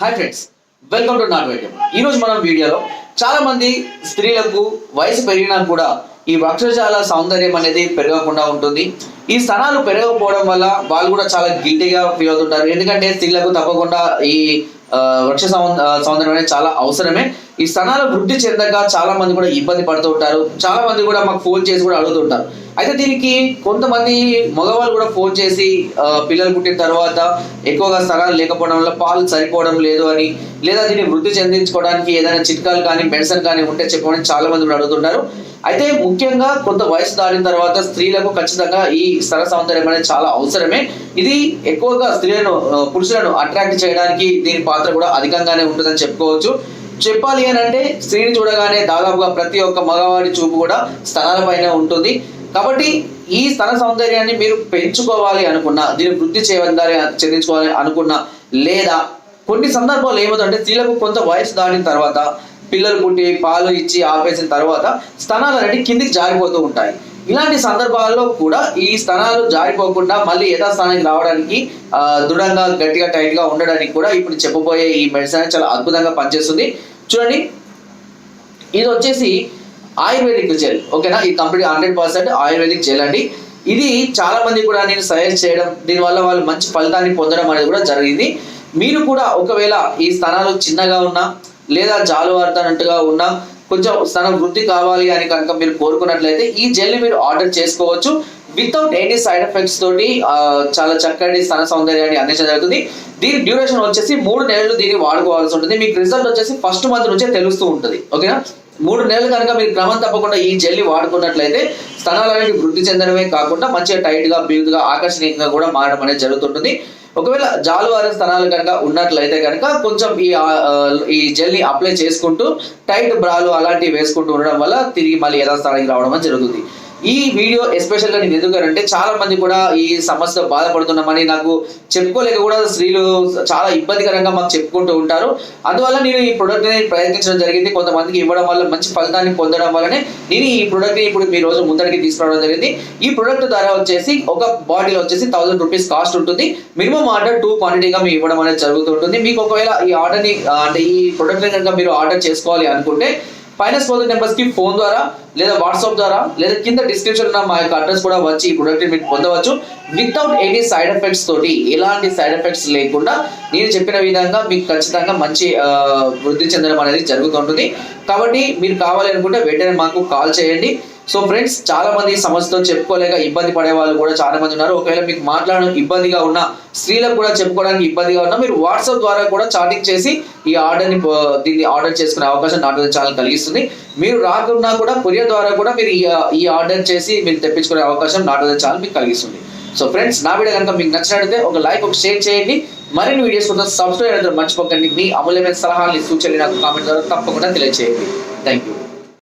Hi friends welcome to నాట్ వైద్యం ఈరోజు మనం వీడియోలో చాలా మంది స్త్రీలకు వయసు పెరిగినా కూడా ఈ వక్షజాల సౌందర్యం అనేది పెరగకుండా ఉంటుంది. ఈ స్థనాలు పెరగకపోవడం వల్ల వాళ్ళు కూడా చాలా గిల్టీగా ఫీల్ అవుతుంటారు. ఎందుకంటే స్త్రీలకు తప్పకుండా ఈ వృక్ష సౌంద సౌందర్యం అనేది చాలా అవసరమే. ఈ స్థనాలు వృద్ధి చెందక చాలా మంది కూడా ఇబ్బంది పడుతూ ఉంటారు. చాలా మంది కూడా మాకు ఫోన్ చేసి కూడా అడుగుతుంటారు అయితే దీనికి కొంతమంది మగవాళ్ళు కూడా ఫోన్ చేసి పిల్లలు పుట్టిన తర్వాత ఎక్కువగా స్థలాలు లేకపోవడం వల్ల పాలు సరిపోవడం లేదు అని లేదా దీన్ని వృద్ధి చెందించుకోవడానికి ఏదైనా చిట్కాలు కానీ మెడిసిన్ కానీ ఉంటే చెప్పమని చాలా మంది కూడా అడుగుతుంటారు అయితే ముఖ్యంగా కొంత వయసు దాటిన తర్వాత స్త్రీలకు ఖచ్చితంగా ఈ స్థల సౌందర్యం అనేది చాలా అవసరమే. ఇది ఎక్కువగా స్త్రీలను పురుషులను అట్రాక్ట్ చేయడానికి దీని పాత్ర కూడా అధికంగానే ఉంటుందని చెప్పుకోవచ్చు. చెప్పాలి అని అంటే స్త్రీని చూడగానే దాదాపుగా ప్రతి ఒక్క మగవాడి చూపు కూడా స్థనాలపైన ఉంటుంది. కాబట్టి ఈ స్థన సౌందర్యాన్ని మీరు పెంచుకోవాలి అనుకున్నా దీన్ని వృద్ధి చేయాలి చెందించుకోవాలి అనుకున్నా లేదా కొన్ని సందర్భాలు ఏమవుతుందంటే స్త్రీలకు కొంత వయసు దాటిన తర్వాత పిల్లలు పుట్టి పాలు ఇచ్చి ఆపేసిన తర్వాత స్థనాలు అనేవి కిందికి జారిపోతూ ఉంటాయి. ఇలాంటి సందర్భాల్లో కూడా ఈ స్థానాలు జారిపోకుండా మళ్ళీ యథాస్థానానికి రావడానికి ఆ, దృఢంగా గట్టిగా టైట్గా ఉండడానికి కూడా ఇప్పుడు చెప్పబోయే ఈ మెడిసిన్ చాలా అద్భుతంగా పనిచేస్తుంది. చూడండి. ఇది వచ్చేసి ఆయుర్వేదిక్ జెల్ ఓకేనా? ఈ complete hundred percent ayurvedic gel అండి. ఇది చాలా మంది కూడా నేను సజెస్ట్ చేయడం దీనివల్ల వాళ్ళు మంచి ఫలితాన్ని పొందడం అనేది కూడా జరిగింది. మీరు కూడా ఒకవేళ ఈ స్థానాలు చిన్నగా ఉన్నా లేదా జాలు వారుతానట్టుగా ఉన్నా కొంచెం స్థలం వృద్ధి కావాలి అని కనుక మీరు కోరుకున్నట్లయితే ఈ జెల్ని మీరు ఆర్డర్ చేసుకోవచ్చు. వితౌట్ ఎనీ సైడ్ ఎఫెక్ట్స్ తోటి చాలా చక్కటి స్థన సౌందర్యాన్ని అందించడం జరుగుతుంది. దీని డ్యూరేషన్ వచ్చేసి మూడు నెలలు దీన్ని వాడుకోవాల్సి ఉంటుంది. మీకు రిజల్ట్ వచ్చేసి ఫస్ట్ మంత్ నుంచే తెలుస్తూ ఉంటుంది. ఓకేనా మూడు నెలలు కనుక మీరు క్రమం తప్పకుండా ఈ జెల్ని వాడుకున్నట్లయితే స్థనాలు అనేవి వృద్ధి చెందడమే కాకుండా మంచిగా టైట్గా గా ఆకర్షణీయంగా కూడా మారడం అనేది జరుగుతుంటుంది. ఒకవేళ జాలువారిన స్థానాలు కనుక ఉన్నట్లయితే కనుక కొంచెం ఈ ఈ జెల్ని అప్లై చేసుకుంటూ టైట్ బ్రాలు అలాంటివి వేసుకుంటూ ఉండడం వల్ల తిరిగి మళ్ళీ యథాస్థానానికి రావడం జరుగుతుంది. ఈ వీడియో ఎస్పెషల్గా నేను ఎందుకంటే చాలా మంది కూడా ఈ సమస్యతో బాధపడుతున్నామని నాకు చెప్పుకోలేక కూడా స్త్రీలు చాలా ఇబ్బందికరంగా మాకు చెప్పుకుంటూ ఉంటారు. అందువల్ల నేను ఈ ప్రొడక్ట్ని ప్రయత్నించడం జరిగింది. కొంతమందికి ఇవ్వడం వల్ల మంచి ఫలితాన్ని పొందడం వల్లనే నేను ఈ ప్రొడక్ట్ని ఇప్పుడు మీ రోజు ముందరికి తీసుకురావడం జరిగింది. ఈ ప్రొడక్ట్ ధర వచ్చేసి ఒక బాటిల్ వచ్చేసి థౌసండ్ రూపీస్ కాస్ట్ ఉంటుంది. మినిమం ఆర్డర్ టూ క్వాంటిటీగా మీ ఇవ్వడం అనేది జరుగుతుంటుంది. మీకు ఒకవేళ ఈ ఆర్డర్ని అంటే ఈ ప్రొడక్ట్ని కనుక మీరు ఆర్డర్ చేసుకోవాలి అనుకుంటే పైన స్పోజర్ నెంబర్స్కి ఫోన్ ద్వారా లేదా వాట్సాప్ ద్వారా లేదా కింద డిస్క్రిప్షన్ ఉన్న మా యొక్క అడ్రస్ కూడా వచ్చి ఈ ప్రొడక్ట్ మీరు పొందవచ్చు. వితౌట్ ఎనీ సైడ్ ఎఫెక్ట్స్ తోటి ఎలాంటి సైడ్ ఎఫెక్ట్స్ లేకుండా నేను చెప్పిన విధంగా మీకు ఖచ్చితంగా మంచి వృద్ధి చెందడం అనేది జరుగుతుంటుంది. కాబట్టి మీరు కావాలి అనుకుంటే వెంటనే మాకు కాల్ చేయండి. సో ఫ్రెండ్స్ చాలా మంది సమస్యతో చెప్పుకోలేక ఇబ్బంది పడే వాళ్ళు కూడా చాలా మంది ఉన్నారు. ఒకవేళ మీకు మాట్లాడడం ఇబ్బందిగా ఉన్నా స్త్రీలకు కూడా చెప్పుకోవడానికి ఇబ్బందిగా ఉన్నా మీరు వాట్సాప్ ద్వారా కూడా చాటింగ్ చేసి ఈ ఆర్డర్ని దీన్ని ఆర్డర్ చేసుకునే అవకాశం నాటు ఛానల్ కలిగిస్తుంది. మీరు రాకున్నా కూడా కొరియర్ ద్వారా కూడా మీరు ఈ ఆర్డర్ చేసి మీరు తెప్పించుకునే అవకాశం నాటు ఛానల్ మీకు కలిగిస్తుంది. సో ఫ్రెండ్స్ నా వీడియో కనుక మీకు నచ్చినట్లయితే ఒక లైక్ ఒక షేర్ చేయండి. మరిన్ని వీడియోస్ కోసం సబ్స్క్రైబ్ అనేది మర్చిపోకండి. మీ అమూల్యమైన సలహాలని సూచనలు నాకు కామెంట్ ద్వారా తప్పకుండా తెలియజేయండి థ్యాంక్ యూ